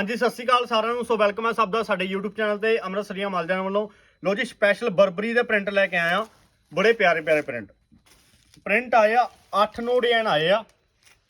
ਹਾਂਜੀ, ਸਤਿ ਸ਼੍ਰੀ ਅਕਾਲ ਸਾਰਿਆਂ ਨੂੰ। ਸੋ ਵੈਲਕਮ ਹੈ ਸਭ ਦਾ ਸਾਡੇ YouTube ਚੈਨਲ ਤੇ ਅੰਮ੍ਰਿਤਸਰੀਆਂ ਮਾਲਜਾਨ ਵੱਲੋਂ। ਲੋ ਜੀ ਸਪੈਸ਼ਲ ਬਰਬਰੀ ਦੇ ਪ੍ਰਿੰਟ ਲੈ ਕੇ ਆਏ ਆ ਬੜੇ ਪਿਆਰੇ ਪਿਆਰੇ ਪ੍ਰਿੰਟ ਪ੍ਰਿੰਟ ਆਏ ਆ 8 9 ਡਿਜ਼ਾਈਨ ਆਏ ਆ।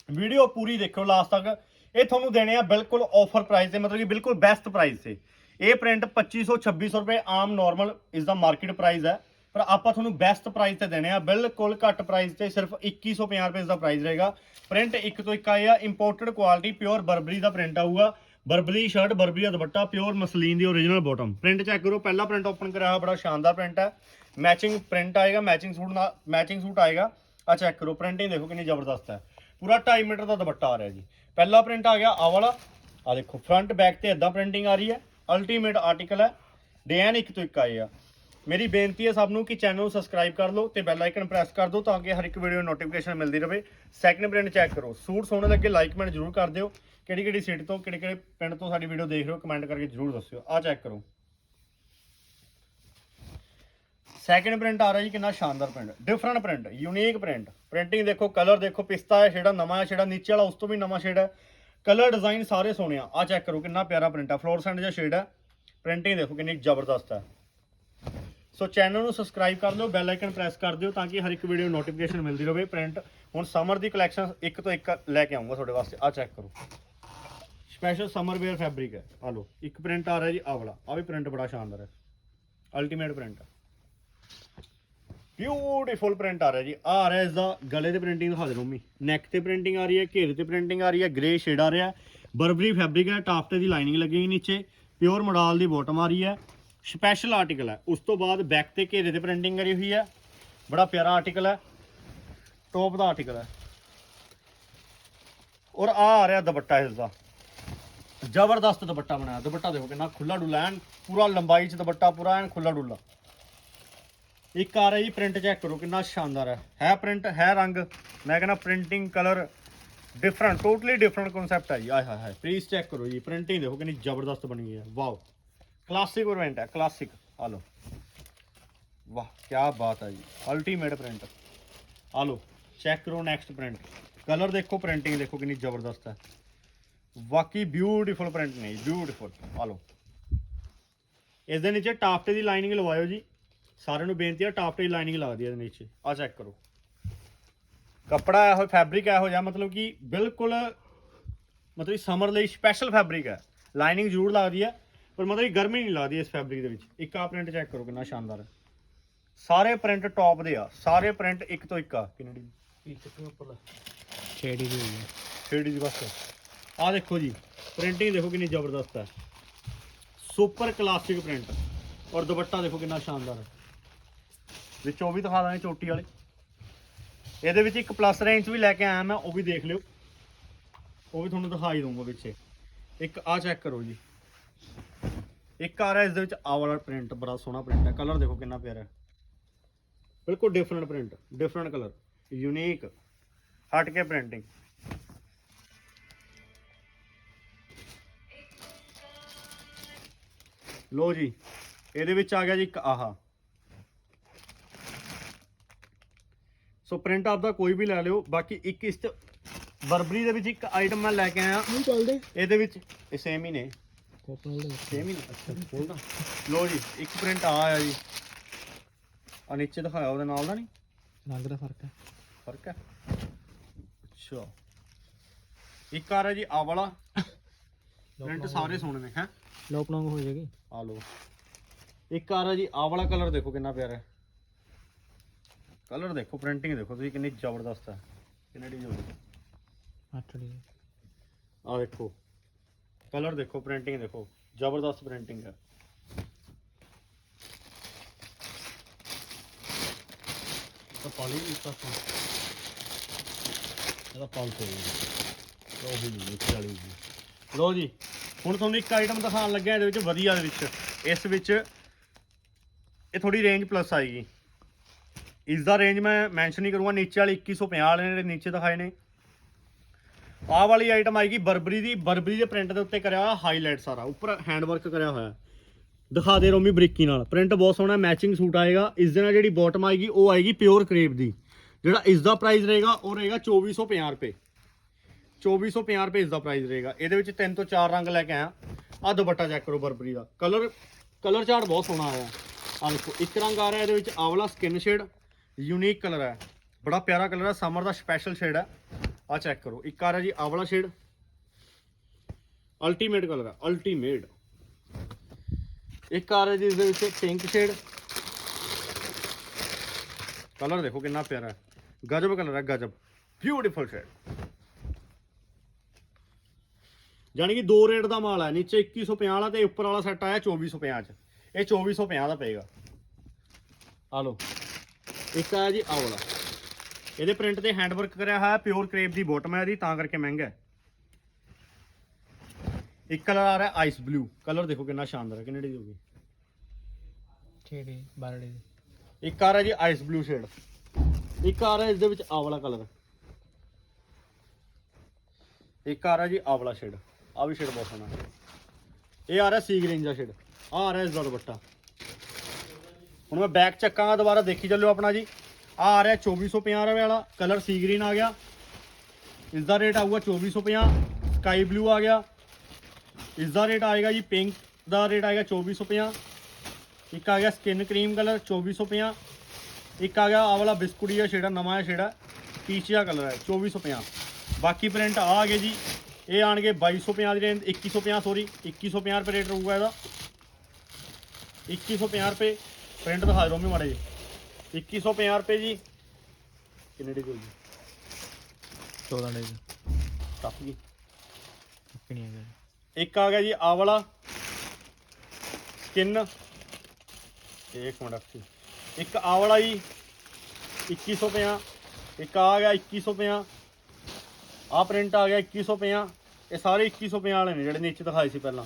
ਵੀਡੀਓ ਪੂਰੀ ਦੇਖਿਓ ਲਾਸਟ ਤੱਕ। ਇਹ ਤੁਹਾਨੂੰ ਦੇਣੇ ਆ ਬਿਲਕੁਲ ਆਫਰ ਪ੍ਰਾਈਸ ਤੇ, ਮਤਲਬ ਕਿ ਬਿਲਕੁਲ ਬੈਸਟ ਪ੍ਰਾਈਸ ਤੇ। ਇਹ ਪ੍ਰਿੰਟ 2500 2600 ਰੁਪਏ ਆਮ ਨਾਰਮਲ ਇਸ ਦਾ ਮਾਰਕੀਟ ਪ੍ਰਾਈਸ ਹੈ। ਪਰ ਆਪਾਂ ਤੁਹਾਨੂੰ ਬੈਸਟ ਪ੍ਰਾਈਸ ਤੇ ਦੇਣੇ ਆ, ਬਿਲਕੁਲ ਘੱਟ ਪ੍ਰਾਈਸ ਤੇ, ਸਿਰਫ 2150 ਰੁਪਏ ਦਾ ਪ੍ਰਾਈਸ ਰਹੇਗਾ। ਪ੍ਰਿੰਟ ਇੱਕ ਤੋਂ ਇੱਕ ਆਏ ਆ ਇੰਪੋਰਟਡ ਕੁਆਲਿਟੀ ਪਿਓਰ ਬਰਬਰੀ ਦਾ ਪ੍ਰਿੰਟ ਆਊਗਾ। ਬਰਬਰੀ ਸ਼ਰਟ ਬਰਬਰੀ ਦਾ ਦੁਪੱਟਾ ਪਿਓਰ ਮਸਲੀਨ ਦੀ ਓਰੀਜਨਲ ਬਾਟਮ ਪ੍ਰਿੰਟ ਚੈੱਕ ਕਰੋ, ਪਹਿਲਾ ਪ੍ਰਿੰਟ ਓਪਨ ਕਰਿਆ ਹੋਇਆ ਬੜਾ ਸ਼ਾਨਦਾਰ ਪ੍ਰਿੰਟ ਹੈ। ਮੈਚਿੰਗ ਪ੍ਰਿੰਟ ਆਏਗਾ ਮੈਚਿੰਗ ਸੂਟ ਨਾਲ ਮੈਚਿੰਗ ਸੂਟ ਆਏਗਾ। ਆ ਚੈੱਕ ਕਰੋ ਪ੍ਰਿੰਟਿੰਗ ਦੇਖੋ ਕਿੰਨੀ ਜ਼ਬਰਦਸਤ ਹੈ। ਪੂਰਾ 2.5 ਮੀਟਰ ਦਾ ਦੁਪੱਟਾ ਆ ਰਿਹਾ ਜੀ। ਪਹਿਲਾ ਪ੍ਰਿੰਟ ਆ ਗਿਆ ਆ ਵਾਲਾ। ਆ ਦੇਖੋ ਫਰੰਟ ਬੈਕ ਤੇ ਇਦਾਂ ਪ੍ਰਿੰਟਿੰਗ ਆ ਰਹੀ ਹੈ। ਅਲਟੀਮੇਟ ਆਰਟੀਕਲ ਹੈ। ਡਿਜ਼ਾਈਨ ਇੱਕ ਤੋਂ ਇੱਕ ਆਏ ਆ। ਮੇਰੀ ਬੇਨਤੀ ਹੈ ਸਭ ਨੂੰ ਕਿ ਚੈਨਲ ਨੂੰ ਸਬਸਕ੍ਰਾਈਬ ਕਰ ਲਓ ਤੇ ਬੈਲ ਆਈਕਨ ਪ੍ਰੈਸ ਕਰ ਦਿਓ ਤਾਂ ਕਿ ਹਰ ਇੱਕ ਵੀਡੀਓ ਨੋਟੀਫਿਕੇਸ਼ਨ ਮਿਲਦੀ ਰਹੇ। ਸੈਕੰਡ ਪ੍ਰਿੰਟ ਚੈੱਕ ਕਰੋ। ਸੂਟ ਸੋਹਣੇ ਲੱਗੇ ਲਾਈਕ ਕਮੈਂਟ ਜ਼ਰੂਰ ਕਰ ਦਿਓ। ਕਿਹੜੀ ਕਿਹੜੀ ਸੀਟ ਤੋਂ, ਕਿਹੜੇ ਕਿਹੜੇ ਪਿੰਡ ਤੋਂ ਸਾਡੀ ਵੀਡੀਓ ਦੇਖ ਰਹੇ ਹੋ ਕਮੈਂਟ ਕਰਕੇ ਜ਼ਰੂਰ ਦੱਸਿਓ। ਆ ਚੈੱਕ ਕਰੋ। ਸੈਕਿੰਡ ਪ੍ਰਿੰਟ ਆ ਰਿਹਾ ਜੀ, ਕਿੰਨਾ ਸ਼ਾਨਦਾਰ print different print unique print printing ਦੇਖੋ ਕਲਰ ਦੇਖੋ, ਪਿਸਤਾ ਹੈ ਜਿਹੜਾ ਨਵਾਂ ਹੈ ਜਿਹੜਾ ਨੀਚੇ ਵਾਲਾ ਉਸ ਤੋਂ ਵੀ ਨਵਾਂ ਸ਼ੇਡ ਹੈ। ਕਲਰ ਡਿਜ਼ਾਈਨ ਸਾਰੇ ਸੋਹਣੇ ਆ। ਆ ਚੈੱਕ ਕਰੋ, ਕਿੰਨਾ ਪਿਆਰਾ ਪ੍ਰਿੰਟ ਆ। ਫਲੋਰਸੈਂਟ ਜਿਹਾ ਸ਼ੇਡ ਹੈ। ਪ੍ਰਿੰਟਿੰਗ ਦੇਖੋ, ਕਿੰਨੀ ਜ਼ਬਰਦਸਤ ਹੈ। ਸੋ ਚੈਨਲ ਨੂੰ ਸਬਸਕ੍ਰਾਈਬ ਕਰ ਲਿਓ ਬੈਲ ਆਈਕਨ ਪ੍ਰੈਸ ਕਰ ਦਿਓ, ਤਾਂ ਕਿ ਹਰ ਇੱਕ ਵੀਡੀਓ ਨੋਟੀਫਿਕੇਸ਼ਨ ਮਿਲਦੀ ਰਹੇ। ਪ੍ਰਿੰਟ ਹੁਣ ਸਮਰ ਦੀ ਕਲੈਕਸ਼ਨ ਇੱਕ ਤੋਂ ਇੱਕ ਲੈ ਕੇ ਆਉਂਗਾ ਤੁਹਾਡੇ ਵਾਸਤੇ। ਆ ਚੈੱਕ ਕਰੋ। ਸਪੈਸ਼ਲ ਸਮਰ ਵੇਅਰ ਫੈਬਰਿਕ ਹੈ। ਆ ਲਓ, ਇੱਕ ਪ੍ਰਿੰਟ ਆ ਰਿਹਾ ਜੀ ਆ ਵਾਲਾ। ਆ ਵੀ ਪ੍ਰਿੰਟ ਬੜਾ ਸ਼ਾਨਦਾਰ ਹੈ। ਅਲਟੀਮੇਟ ਪ੍ਰਿੰਟ ਬਿਊਟੀਫੁਲ ਪ੍ਰਿੰਟ ਆ ਰਿਹਾ ਜੀ। ਆ ਰਿਹਾ ਇਸ ਦਾ ਗਲੇ ਤੇ ਪ੍ਰਿੰਟਿੰਗ ਦਿਖਾ ਦੇ ਰੋਮੀ। ਨੈਕ ਤੇ ਪ੍ਰਿੰਟਿੰਗ ਆ ਰਹੀ ਹੈ, ਘੇਰੇ ਤੇ ਪ੍ਰਿੰਟਿੰਗ ਆ ਰਹੀ ਹੈ ਗ੍ਰੇ ਸ਼ੇਡ ਆ ਰਿਹਾ ਬਰਬਰੀ ਫੈਬਰਿਕ ਹੈ ਟਾਪ ਤੇ ਦੀ ਲਾਈਨਿੰਗ ਲੱਗੀ ਹੋਈ ਨੀਚੇ। ਪਿਓਰ ਮੋਡਲ ਦੀ ਬੋਟਮ ਆ ਰਹੀ ਹੈ। ਸਪੈਸ਼ਲ ਆਰਟੀਕਲ ਹੈ। ਉਸ ਤੋਂ ਬਾਅਦ ਬੈਕ ਤੇ ਘੇਰੇ ਤੇ ਪ੍ਰਿੰਟਿੰਗ ਕਰੀ ਹੋਈ ਹੈ। ਬੜਾ ਪਿਆਰਾ ਆਰਟੀਕਲ ਹੈ। ਟੌਪ ਦਾ ਆਰਟੀਕਲ ਹੈ। ਔਰ ਆ ਆ ਰਿਹਾ ਦੁਪੱਟਾ ਇਸ ਦਾ। ਜ਼ਬਰਦਸਤ ਦੁਪੱਟਾ ਬਣਾਇਆ। ਦੁਪੱਟਾ ਦੇਖੋ ਕਿੰਨਾ ਖੁੱਲਾ ਡੁੱਲਾ, ਐਨ ਪੂਰਾ ਲੰਬਾਈ ਚ ਦੁਪੱਟਾ, ਪੂਰਾ ਐਨ ਖੁੱਲਾ ਡੁੱਲਾ। ਇੱਕ ਆ ਰਿਹਾ ਜੀ ਪ੍ਰਿੰਟ ਚੈੱਕ ਕਰੋ, ਕਿੰਨਾ ਸ਼ਾਨਦਾਰ ਹੈ। ਹੈ ਪ੍ਰਿੰਟ ਹੈ ਰੰਗ। ਮੈਂ ਕਹਿੰਦਾ printing colour different totally different concept ਹੈ ਜੀ। ਆਏ ਹਾਏ ਹਾਏ ਪਲੀਜ਼ ਚੈੱਕ ਕਰੋ ਜੀ। ਪ੍ਰਿੰਟਿੰਗ ਦੇਖੋ ਕਿੰਨੀ ਜ਼ਬਰਦਸਤ ਬਣੀ ਹੈ। ਵਾਓ। ਕਲਾਸਿਕ ਓਰੈਂਟ ਹੈ ਕਲਾਸਿਕ ਆ ਲਓ। ਵਾਹ ਕੀ ਬਾਤ ਹੈ ਜੀ। ਅਲਟੀਮੇਟ ਪ੍ਰਿੰਟ ਆ ਲਓ ਚੈੱਕ ਕਰੋ ਨੈਕਸਟ ਪ੍ਰਿੰਟ ਕਲਰ ਦੇਖੋ ਪ੍ਰਿੰਟਿੰਗ ਦੇਖੋ ਕਿੰਨੀ ਜ਼ਬਰਦਸਤ ਹੈ। ਵਾਕਈ ਬਿਊਟੀਫੁਲ ਪ੍ਰਿੰਟ ਨੇ ਬਿਊਟੀਫੁਲ ਆ ਲਓ। ਇਸ ਦੇ ਨੀਚੇ ਟਾਫਟੇ ਦੀ ਲਾਈਨਿੰਗ ਲਵਾਇਓ ਜੀ। ਸਾਰਿਆਂ ਨੂੰ ਬੇਨਤੀ ਹੈ ਟਾਫਟੇ ਦੀ ਲਾਈਨਿੰਗ ਲਾ ਦਿਓ ਇਹਦੇ ਨੀਚੇ। ਆ ਚੈੱਕ ਕਰੋ। ਕੱਪੜਾ ਇਹੋ ਫੈਬਰਿਕ ਇਹੋ ਜਿਹਾ ਮਤਲਬ ਕਿ ਬਿਲਕੁਲ ਮਤਲਬ ਸਮਰ ਲਈ ਸਪੈਸ਼ਲ ਫੈਬਰਿਕ ਹੈ ਲਾਈਨਿੰਗ ਜ਼ਰੂਰ ਲੱਗਦੀ ਹੈ ਪਰ ਮਤਲਬ ਕਿ ਗਰਮੀ ਨਹੀਂ ਲੱਗਦੀ ਇਸ ਫੈਬਰਿਕ ਦੇ ਵਿੱਚ। ਇੱਕ ਆ ਪ੍ਰਿੰਟ ਚੈੱਕ ਕਰੋ ਕਿੰਨਾ ਸ਼ਾਨਦਾਰ। ਹੈ ਸਾਰੇ ਪ੍ਰਿੰਟ ਟੌਪ ਦੇ ਆ। ਸਾਰੇ ਪ੍ਰਿੰਟ ਇੱਕ ਤੋਂ ਇੱਕ ਆ। ਕਿੰਨੀ ਦੀ? ਛੇੜੀ ਦੀ ਹੋਈ ਹੈ। ਥ੍ਰੀ ਦੀ ਬਸ। ਆ ਦੇਖੋ ਜੀ ਪ੍ਰਿੰਟਿੰਗ ਦੇਖੋ ਕਿੰਨੀ ਜ਼ਬਰਦਸਤ ਹੈ। ਸੁਪਰ ਕਲਾਸਿਕ ਪ੍ਰਿੰਟ ਔਰ ਦੁਪੱਟਾ ਦੇਖੋ ਕਿੰਨਾ ਸ਼ਾਨਦਾਰ ਹੈ। ਵਿੱਚੋਂ ਉਹ ਵੀ ਦਿਖਾ ਦਾਂਗੇ ਚੋਟੀ ਵਾਲੇ। ਇਹਦੇ ਵਿੱਚ ਇੱਕ ਪਲੱਸ ਰੇਂਜ ਵੀ ਲੈ ਕੇ ਆਇਆ ਮੈਂ, ਉਹ ਵੀ ਦੇਖ ਲਿਓ। ਉਹ ਵੀ ਤੁਹਾਨੂੰ ਦਿਖਾਈ ਦਊਂਗਾ ਵਿੱਚੇ ਇੱਕ ਆ ਚੈੱਕ ਕਰੋ ਜੀ। ਇੱਕ ਆ ਰਿਹਾ, ਇਸ ਦੇ ਵਿੱਚ ਆ ਵਾਲਾ ਪ੍ਰਿੰਟ ਬੜਾ ਸੋਹਣਾ ਪ੍ਰਿੰਟ ਹੈ। ਕਲਰ ਦੇਖੋ ਕਿੰਨਾ ਪਿਆਰਾ ਹੈ। ਬਿਲਕੁਲ different print different colour unique ਹਟ ਕੇ ਪ੍ਰਿੰਟਿੰਗ ਲੋ ਜੀ ਇਹਦੇ ਵਿੱਚ ਆ ਗਿਆ ਜੀ ਇੱਕ ਆਹਾ। ਸੋ ਪ੍ਰਿੰਟ ਆਪਦਾ ਕੋਈ ਵੀ ਲੈ ਲਿਓ ਬਾਕੀ ਇੱਕ ਇਸ ਚ ਬਰਬਰੀ ਦੇ ਵਿੱਚ ਇੱਕ ਆਈਟਮ ਮੈਂ ਲੈ ਕੇ ਆਇਆ। ਨਹੀਂ ਚੱਲਦੇ। ਇਹਦੇ ਵਿੱਚ ਇਹ ਸੇਮ ਹੀ ਨੇ। ਦੇ ਸੇਮ ਹੀ ਨੇ। ਅੱਛਾ ਖੋਲਦਾ। ਲੋ ਜੀ ਇੱਕ ਪ੍ਰਿੰਟ ਆ ਆਇਆ ਜੀ। ਆ ਨੀਚੇ ਦਿਖਾਇਆ ਉਹਦੇ ਨਾਲ ਦਾ ਨਹੀਂ? ਰੰਗ ਦਾ ਫ਼ਰਕ ਹੈ। ਫ਼ਰਕ ਹੈ? ਅੱਛਾ। ਇੱਕ ਆ ਰਿਹਾ ਜੀ ਆ ਵਾਲਾ। ਪ੍ਰਿੰਟ ਸਾਰੇ ਸੋਹਣੇ ਨੇ ਹੈ? ਲੋਕ ਨੰਗ ਹੋ ਜਾਏਗੀ ਆ ਲੋ ਇੱਕ ਆ ਰਿਹਾ ਜੀ ਆਹ ਵਾਲਾ ਕਲਰ ਦੇਖੋ ਕਿੰਨਾ ਪਿਆਰਾ ਹੈ। ਕਲਰ ਦੇਖੋ ਪ੍ਰਿੰਟਿੰਗ ਦੇਖੋ ਤੁਸੀਂ ਕਿੰਨੀ ਜ਼ਬਰਦਸਤ ਹੈ। ਕਿੰਨੀ ਡੀ ਹੋਈ ਅੱਠ ਦੀ ਆ ਦੇਖੋ। ਕਲਰ ਦੇਖੋ ਪ੍ਰਿੰਟਿੰਗ ਦੇਖੋ। ਜ਼ਬਰਦਸਤ ਪ੍ਰਿੰਟਿੰਗ ਹੈ। ਤਾਂ ਪਾਲੀ ਵੀ ਤਾਂ ਇਹਦਾ ਪਾਲ ਤੇ ਲੋ ਜੀ ਲੋ ਜੀ ਹੁਣ ਤੁਹਾਨੂੰ ਇੱਕ ਆਈਟਮ ਦਿਖਾਉਣ ਲੱਗਿਆ ਇਹਦੇ ਵਿੱਚ ਵਧੀਆ ਦੇ ਵਿੱਚ। ਇਸ ਵਿੱਚ ਇਹ ਥੋੜੀ ਰੇਂਜ ਪਲੱਸ ਆਏਗੀ। ਇਸ ਦਾ ਰੇਂਜ ਮੈਂ ਮੈਂਸ਼ਨ ਨਹੀਂ ਕਰੂੰਗਾ, ਨੀਚੇ ਵਾਲੇ 2150 ਵਾਲੇ ਨੇ ਜਿਹੜੇ ਨੀਚੇ ਦਿਖਾਏ ਨੇ। ਆਹ ਵਾਲੀ ਆਈਟਮ ਆਏਗੀ ਬਰਬਰੀ ਦੀ। ਬਰਬਰੀ ਦੇ ਪ੍ਰਿੰਟ ਦੇ ਉੱਤੇ ਕਰਿਆ ਹੋਇਆ ਹਾਈਲਾਈਟ ਸਾਰਾ। ਉੱਪਰ ਹੈਂਡ ਵਰਕ ਕਰਿਆ ਹੋਇਆ। ਦਿਖਾ ਦੇ ਰੋਮੀ ਬਰੀਕੀ ਨਾਲ। ਪ੍ਰਿੰਟ ਬਹੁਤ ਸੋਹਣਾ ਮੈਚਿੰਗ ਸੂਟ ਆਏਗਾ। ਇਸ ਦੇ ਨਾਲ ਜਿਹੜੀ ਬਾਟਮ ਆਏਗੀ, ਉਹ ਆਏਗੀ ਪਿਓਰ ਕਰੇਪ ਦੀ। ਜਿਹੜਾ ਇਸ ਦਾ ਪ੍ਰਾਈਸ ਰਹੇਗਾ, ਉਹ ਰਹੇਗਾ 2450 ਰੁਪਏ। 2450 ਰੁਪਏ ਇਸ ਦਾ ਪ੍ਰਾਈਸ ਰਹੇਗਾ। ਇਹਦੇ ਵਿੱਚ ਤਿੰਨ ਤੋਂ ਚਾਰ ਰੰਗ ਲੈ ਕੇ ਆਇਆ। ਆ ਦੁਪੱਟਾ ਚੈੱਕ ਕਰੋ ਬਰਬਰੀ ਦਾ। ਕਲਰ ਕਲਰ ਚਾਰਟ ਬਹੁਤ ਸੋਹਣਾ ਆਇਆ। ਆ ਦੇਖੋ, ਇੱਕ ਰੰਗ ਆ ਰਿਹਾ ਇਹਦੇ ਵਿੱਚ ਆਵਲਾ ਸਕਿਨ ਸ਼ੇਡ ਯੂਨੀਕ ਕਲਰ ਹੈ। ਬੜਾ ਪਿਆਰਾ ਕਲਰ ਹੈ। ਸਮਰ ਦਾ ਸਪੈਸ਼ਲ ਸ਼ੇਡ ਹੈ। ਆ ਚੈੱਕ ਕਰੋ। ਇੱਕ ਆ ਰਿਹਾ ਜੀ ਆਵਲਾ ਸ਼ੇਡ ਅਲਟੀਮੇਟ ਕਲਰ ਹੈ। ਅਲਟੀਮੇਟ ਇੱਕ ਆ ਰਿਹਾ ਜੀ ਇਸ ਦੇ ਵਿੱਚ ਪਿੰਕ ਸ਼ੇਡ ਕਲਰ ਦੇਖੋ ਕਿੰਨਾ ਪਿਆਰਾ ਹੈ। ਗਜਬ ਕਲਰ ਹੈ, ਗਜਬ। ਬਿਊਟੀਫੁਲ ਸ਼ੇਡ ਯਾਨੀ ਕਿ ਦੋ ਰੇਟ ਦਾ ਮਾਲ ਹੈ ਨੀਚੇ 2150 ਵਾਲਾ ਤੇ ਉੱਪਰ ਵਾਲਾ ਸੈੱਟ ਆਇਆ 2450 ਚ। ਇਹ 2450 ਦਾ ਪਏਗਾ। ਆ ਲਓ। ਇੱਕ ਆਇਆ ਜੀ ਆਹ ਵਾਲਾ। ਇਹਦੇ ਪ੍ਰਿੰਟ ਤੇ ਹੈਂਡ ਵਰਕ ਕਰਿਆ ਹੋਇਆ ਪਿਓਰ ਕਰੇਪ ਦੀ ਬੋਟਮ ਹੈ ਇਹਦੀ ਤਾਂ ਕਰਕੇ ਮਹਿੰਗਾ ਹੈ। ਇੱਕ ਕਲਰ ਆ ਰਿਹਾ ਆਈਸ ਬਲੂ ਕਲਰ ਦੇਖੋ ਕਿੰਨਾ ਸ਼ਾਨਦਾਰ ਹੈ ਕਿੰਨੇ ਦੀ ਹੋਊਗੀ ਠੀਕ ਹੈ ਬਾਰੜੇ ਦੀ। ਇੱਕ ਆ ਰਿਹਾ ਜੀ ਆਈਸ ਬਲੂ ਸ਼ੇਡ ਇੱਕ ਆ ਰਿਹਾ ਇਸ ਦੇ ਵਿੱਚ ਆਹ ਵਾਲਾ ਕਲਰ ਇੱਕ ਆ ਰਿਹਾ ਜੀ ਆਹ ਵਾਲਾ ਸ਼ੇਡ ਆ ਵੀ ਸ਼ੇਡ ਬਹੁਤ ਸੋਹਣਾ ਇਹ ਆ ਰਿਹਾ ਸੀ ਗ੍ਰੀਨ ਦਾ ਸ਼ੇਡ ਆ ਆ ਰਿਹਾ ਇਸ ਦਾ ਦੁਪੱਟਾ। ਹੁਣ ਮੈਂ ਬੈਕ ਚੱਕਾਂਗਾ ਦੁਬਾਰਾ ਦੇਖੀ ਚੱਲਿਓ ਆਪਣਾ ਜੀ। ਆ ਆ ਰਿਹਾ 2450 ਰੁਪਏ ਵਾਲਾ। ਕਲਰ ਸੀ ਗ੍ਰੀਨ ਆ ਗਿਆ। ਇਸ ਦਾ ਰੇਟ ਆਊਗਾ 2450 ਸਕਾਈ ਬਲੂ ਆ ਗਿਆ। ਇਸ ਦਾ ਰੇਟ ਆਏਗਾ ਜੀ ਪਿੰਕ ਦਾ ਰੇਟ ਆਏਗਾ 2450 ਇੱਕ ਆ ਗਿਆ ਸਕਿਨ ਕਰੀਮ ਕਲਰ 2450 ਇੱਕ ਆ ਗਿਆ ਆ ਵਾਲਾ ਬਿਸਕੁਟੀਆ ਸ਼ੇਡਾ ਨਵਾਂ ਹੈ ਸ਼ੇਡਾ ਪੀਚੀਆ ਕਲਰ ਹੈ 2450 ਬਾਕੀ ਪ੍ਰਿੰਟ ਆ ਗਏ ਜੀ। ਇਹ ਆਣਗੇ 2250 ਦੀ ਰੇਂਜ 2150 ਸੌਰੀ 2150 ਰੁਪਏ ਰੇਟ ਰਹੂਗਾ ਇਹਦਾ। 2150 ਰੁਪਏ ਪ੍ਰਿੰਟ ਦਿਖਾ ਦਿਓ ਮੈਂ ਮਾੜੇ ਜੀ 2150 ਰੁਪਏ ਜੀ। ਕਿੰਨੇ ਦੀ ਹੋਈ 14 ਡੇ ਦੀ ਟੱਪ ਗਈ ਨਹੀਂ ਹੈਗਾ। ਇੱਕ ਆ ਗਿਆ ਜੀ ਆ ਵਾਲਾ। ਸਕਿਨ ਇੱਕ ਮਿੰਟ ਰੱਖੀ। ਇੱਕ ਆ ਵਾਲਾ ਜੀ 2150 ਇੱਕ ਆ ਗਿਆ 2150 ਆ ਪ੍ਰਿੰਟ ਆ ਗਿਆ 2150 ਇਹ ਸਾਰੇ 2150 ਵਾਲੇ ਨੇ ਜਿਹੜੇ ਨੀਚੇ ਦਿਖਾਏ ਸੀ ਪਹਿਲਾਂ।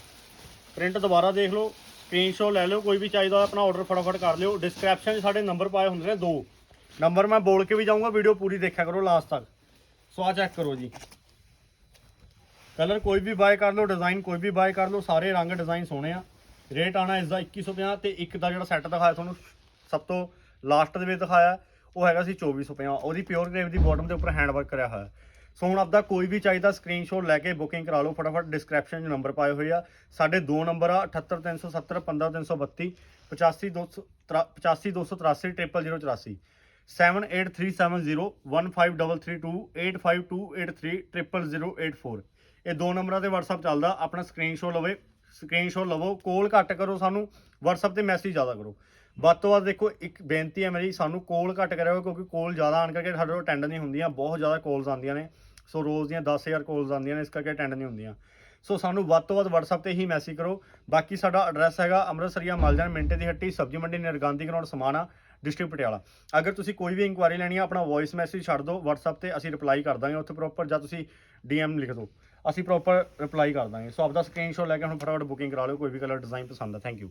ਪ੍ਰਿੰਟ ਦੁਬਾਰਾ ਦੇਖ ਲਓ ਸਕਰੀਨਸ਼ਾਟ ਲੈ ਲਿਓ, ਕੋਈ ਵੀ ਚਾਹੀਦਾ ਆਪਣਾ ਆਰਡਰ ਫਟਾਫਟ ਕਰ ਲਿਓ। ਡਿਸਕ੍ਰਿਪਸ਼ਨ 'ਚ ਸਾਡੇ ਨੰਬਰ ਪਾਏ ਹੁੰਦੇ ਨੇ ਦੋ। ਨੰਬਰ ਮੈਂ ਬੋਲ ਕੇ ਵੀ ਜਾਊਂਗਾ ਵੀਡੀਓ ਪੂਰੀ ਦੇਖਿਆ ਕਰੋ ਲਾਸਟ ਤੱਕ। ਸੋ ਆ ਚੈੱਕ ਕਰੋ ਜੀ। ਕਲਰ ਕੋਈ ਵੀ ਬਾਏ ਕਰ ਲਓ ਡਿਜ਼ਾਈਨ ਕੋਈ ਵੀ ਬਾਏ ਕਰ ਲਓ, ਸਾਰੇ ਰੰਗ ਡਿਜ਼ਾਈਨ ਸੋਹਣੇ ਆ। ਰੇਟ ਆਣਾ ਇਸ ਦਾ 2150 ਤੇ ਇੱਕ ਦਾ ਜਿਹੜਾ ਸੈੱਟ ਦਿਖਾਇਆ ਤੁਹਾਨੂੰ, ਸਭ ਤੋਂ ਲਾਸਟ ਦੇ ਵਿੱਚ ਦਿਖਾਇਆ, ਉਹ ਹੈਗਾ ਸੀ 2450 ਉਹਦੀ ਪਿਓਰ ਗ੍ਰੇਵ ਦੀ ਬਾਟਮ ਦੇ ਉੱਪਰ ਹੈਂਡ ਵਰਕ ਕਰਿਆ ਹੋਇਆ। ਸੋ ਹੁਣ ਆਪਦਾ ਕੋਈ ਵੀ ਚਾਹੀਦਾ ਸਕਰੀਨਸ਼ਾਟ ਲੈ ਕੇ ਬੁਕਿੰਗ ਕਰਾ ਲਓ, ਫਟਾਫਟ ਡਿਸਕ੍ਰਿਪਸ਼ਨ 'ਚ ਨੰਬਰ ਪਾਏ ਹੋਏ ਆ। ਸਾਡੇ ਦੋ ਨੰਬਰ ਆ 78370 15332 85283 85283 7837015332 ਇਹ ਦੋ ਨੰਬਰਾਂ ਤੇ WhatsApp ਚੱਲਦਾ, ਆਪਣਾ ਸਕਰੀਨਸ਼ਾਟ ਲਵੇ ਸਕਰੀਨਸ਼ਾਟ ਲਵੋ, ਕੋਲ ਘੱਟ ਕਰੋ ਸਾਨੂੰ, WhatsApp ਤੇ ਮੈਸੇਜ ਜ਼ਿਆਦਾ ਕਰੋ। ਵੱਧ ਤੋਂ ਵੱਧ ਦੇਖੋ, ਇੱਕ ਬੇਨਤੀ ਹੈ ਮੇਰੀ, ਸਾਨੂੰ ਕੋਲ ਘੱਟ ਕਰਿਓ, ਕਿਉਂਕਿ ਕੋਲ ਜ਼ਿਆਦਾ ਆਣ ਕਰਕੇ ਸਾਡੇ ਕੋਲ ਅਟੈਂਡ ਨਹੀਂ ਹੁੰਦੀਆਂ, ਬਹੁਤ ਜ਼ਿਆਦਾ ਕੋਲਸ ਆਉਂਦੀਆਂ ਨੇ। ਸੋ ਰੋਜ਼ ਦੀਆਂ 10000 ਕੋਲਸ ਆਉਂਦੀਆਂ ਨੇ, ਇਸ ਕਰਕੇ ਅਟੈਂਡ ਨਹੀਂ ਹੁੰਦੀਆਂ। ਸੋ ਸਾਨੂੰ ਵੱਧ ਤੋਂ ਵੱਧ WhatsApp ਤੇ ਹੀ ਮੈਸੇਜ ਕਰੋ। ਬਾਕੀ ਸਾਡਾ ਐਡਰੈਸ ਹੈਗਾ ਅੰਮ੍ਰਿਤਸਰੀਆ ਮਲਜਨ ਮਿੰਟੇ ਦੀ ਹੱਟੀ, ਸਬਜ਼ੀ ਮੰਡੀ ਨਿਰਗਾਂਧੀ ਗਰਾਊਂਡ ਸਮਾਣਾ ਡਿਸਟ੍ਰਿਕਟ ਪਟਿਆਲਾ। ਅਗਰ ਤੁਸੀਂ ਕੋਈ ਵੀ ਇਨਕੁਆਇਰੀ ਲੈਣੀ ਹੈ ਆਪਣਾ ਵੌਇਸ ਮੈਸੇਜ ਛੱਡ ਦਿਓ, WhatsApp ਤੇ ਅਸੀਂ ਰਿਪਲਾਈ ਕਰ ਦਾਂਗੇ ਉੱਥੇ ਪ੍ਰੋਪਰ ਜਾਂ ਤੁਸੀਂ DM ਲਿਖ ਦਿਓ। ਅਸੀਂ ਪ੍ਰੋਪਰ ਰਿਪਲਾਈ ਕਰ ਦਾਂਗੇ। ਸੋ ਆਪਦਾ ਸਕਰੀਨਸ਼ਾਟ ਲੈ ਕੇ ਹੁਣ ਫਟਾਫਟ ਬੁਕਿੰਗ ਕਰਾ ਲਓ, ਕੋਈ ਵੀ ਕਲਰ ਡਿਜ਼ਾਈਨ ਪਸੰਦ ਆ। Thank you